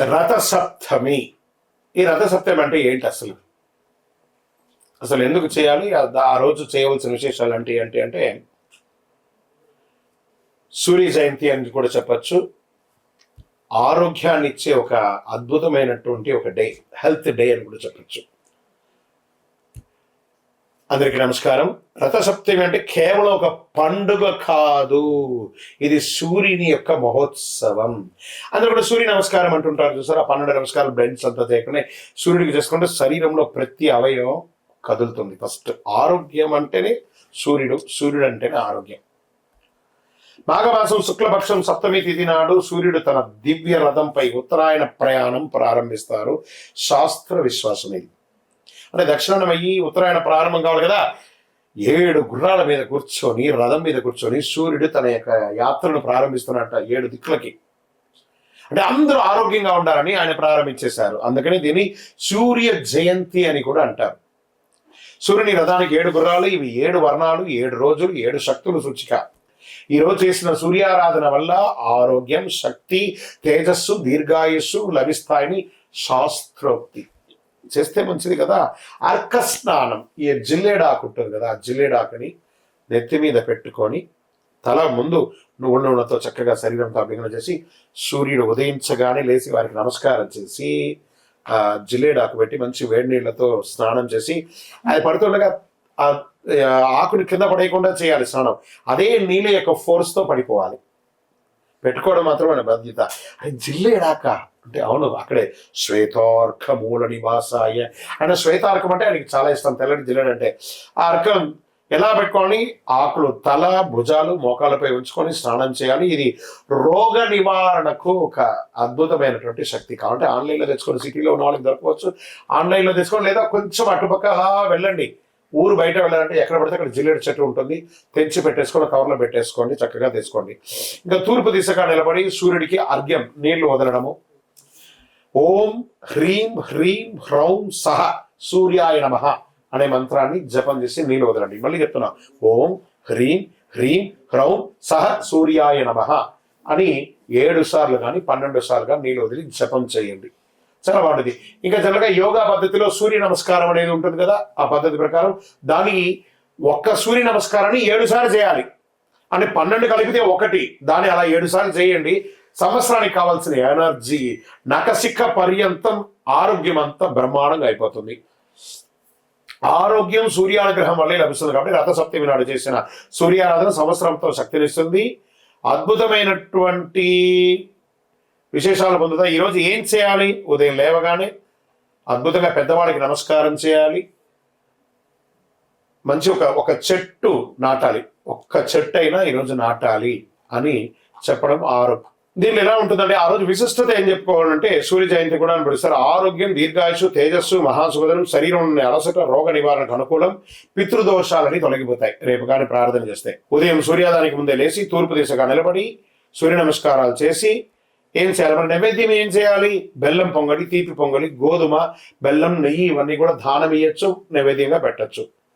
రథసప్తమి. ఈ రథసప్తమి అంటే ఏంటి అసలు? అసలు ఎందుకు చేయాలి? ఆ- రోజు చేయవలసిన విశేషాలు అంటే ఏంటి అంటే సూర్య జయంతి అని కూడా చెప్పచ్చు. ఆరోగ్యాన్ని ఇచ్చే ఒక అద్భుతమైనటువంటి ఒక డే హెల్త్ డే అని కూడా చెప్పచ్చు. అందరికీ నమస్కారం. రథసప్తమి అంటే కేవలం ఒక పండుగ కాదు. ఇది సూర్యుని యొక్క మహోత్సవం. అందరూ కూడా సూర్య నమస్కారం అంటుంటారు చూసారా? పన్నెండు నమస్కారం బ్రెండ్స్ అంతా చేయకుండా సూర్యుడికి చేసుకుంటే శరీరంలో ప్రతి అవయవం కదులుతుంది. ఫస్ట్ ఆరోగ్యం అంటేనే సూర్యుడు సూర్యుడు అంటేనే ఆరోగ్యం. మాఘమాసం శుక్లపక్షం సప్తమి తిథి నాడు సూర్యుడు తన దివ్య రథంపై ఉత్తరాయణ ప్రయాణం ప్రారంభిస్తారు. శాస్త్ర విశ్వాసం ఇది అంటే దక్షిణాయనం అయ్యి ఉత్తరాయణ ప్రారంభం కావాలి కదా. ఏడు గుర్రాల మీద కూర్చొని రథం మీద కూర్చొని సూర్యుడు తన యొక్క యాత్రను ప్రారంభిస్తున్నట్ట ఏడు దిక్కులకి. అంటే అందరూ ఆరోగ్యంగా ఉండాలని ఆయన ప్రారంభించేశారు. అందుకని దీన్ని సూర్య జయంతి అని కూడా అంటారు. సూర్యుని రథానికి ఏడు గుర్రాలు ఇవి ఏడు వర్ణాలు ఏడు రోజులు ఏడు శక్తులు సూచిక. ఈ రోజు చేసిన సూర్యారాధన వల్ల ఆరోగ్యం శక్తి తేజస్సు దీర్ఘాయుస్సు లభిస్తాయని శాస్త్రోక్తి. చేస్తే మంచిది కదా. అర్క స్నానం ఈ జిల్లేడాకు ఉంటుంది కదా ఆ జిల్లేడాకుని నెత్తి మీద పెట్టుకొని తల ముందు నువ్వు నూనెతో చక్కగా శరీరంతో అభిగమనం చేసి సూర్యుడు ఉదయించగానే లేచి వారికి నమస్కారం చేసి ఆ జిల్లేడాకు పెట్టి మంచి వేడి నీళ్ళతో స్నానం చేసి అది పడుతుండగా ఆ ఆ ఆకుని కింద పడేయకుండా చేయాలి స్నానం. అదే నీళ్ళ యొక్క ఫోర్స్తో పడిపోవాలి. పెట్టుకోవడం మాత్రమే బాధ్యత. అది జిల్లేడాక అంటే అవును అక్కడే శ్వేతార్క మూల నివాసాయ. అంటే శ్వేతార్కం అంటే ఆయనకి చాలా ఇష్టం. తెల్లటి జిల్లేడు ఆ అర్కం ఎలా పెట్టుకొని ఆకులు తల భుజాలు మోకాలపై ఉంచుకొని స్నానం చేయాలి. ఇది రోగ నివారణకు ఒక అద్భుతమైనటువంటి శక్తి కాబట్టి ఆన్లైన్లో తెచ్చుకొని సిటీలో ఉన్న వాళ్ళకి దొరకవచ్చు. ఆన్లైన్లో తెచ్చుకొని లేదా కొంచెం అటుపక్క వెళ్ళండి. ఊరు బయట వెళ్ళాలంటే ఎక్కడ పడితే అక్కడ జిల్లేడు చెట్టు ఉంటుంది. తెంచి పెట్టేసుకొని కవర్లో పెట్టేసుకోండి చక్కగా తెచ్చుకోండి. ఇంకా తూర్పు దిశగా నిలబడి సూర్యుడికి అర్ఘ్యం నీళ్ళు వదలడము. ఓం హ్రీం హ్రీం హ్రౌం సహ సూర్యాయ నమ అనే మంత్రాన్ని జపం చేసి నీళ్ళు వదలండి. మళ్ళీ చెప్తున్నా. ఓం హ్రీం హ్రీం హ్రౌం సహ సూర్యాయ నమ అని ఏడు సార్లు కానీ పన్నెండు సార్లు కానీ నీళ్ళు వదిలి జపం చేయండి. చాలా బాగుంటుంది. ఇంకా జనరల్గా యోగా పద్ధతిలో సూర్య నమస్కారం అనేది ఉంటుంది కదా ఆ పద్ధతి ప్రకారం దాని ఒక్క సూర్య నమస్కారాన్ని ఏడు సార్లు చేయాలి. అంటే పన్నెండు కలిపితే ఒకటి దాన్ని అలా ఏడు సార్లు చేయండి. సంవత్సరానికి కావాల్సిన ఎనర్జీ నకసిక్క పర్యంతం ఆరోగ్యం అంతా బ్రహ్మాండంగా అయిపోతుంది. ఆరోగ్యం సూర్యానుగ్రహం వల్లే లభిస్తుంది కాబట్టి రథసప్తమి నాడు చేసిన సూర్యారాధన సంవత్సరంతో శక్తినిస్తుంది. అద్భుతమైనటువంటి విశేషాలు పొందుతాయి ఈరోజు ఏం చేయాలి? ఉదయం లేవగానే అద్భుతంగా పెద్దవాడికి నమస్కారం చేయాలి. మంచి ఒక ఒక చెట్టు నాటాలి. ఒక్క చెట్టు అయినా ఈరోజు నాటాలి అని చెప్పడం ఆరోగ్యం దీనిలో ఎలా ఉంటుందంటే ఆ రోజు విశిష్టత ఏం చెప్పుకోవాలంటే సూర్య జయంతి కూడా అని పిలుస్తారు ఆరోగ్యం దీర్ఘాయుషు తేజస్సు మహాసుగదనం శరీరం ఉన్న అలసట రోగ నివారణకు అనుకూలం పితృదోషాలని తొలగిపోతాయి. రేపు కానీ ప్రార్థన చేస్తే. ఉదయం సూర్యోదయానికి ముందే లేచి తూర్పు దిశగా నిలబడి సూర్య నమస్కారాలు చేసి ఏం చేయాలి? మరి నైవేద్యం ఏం చేయాలి? బెల్లం పొంగలి తీపి పొంగలి గోధుమ బెల్లం నెయ్యి ఇవన్నీ కూడా దానం ఇయ్యచ్చు నైవేద్యంగా పెట్టచ్చు.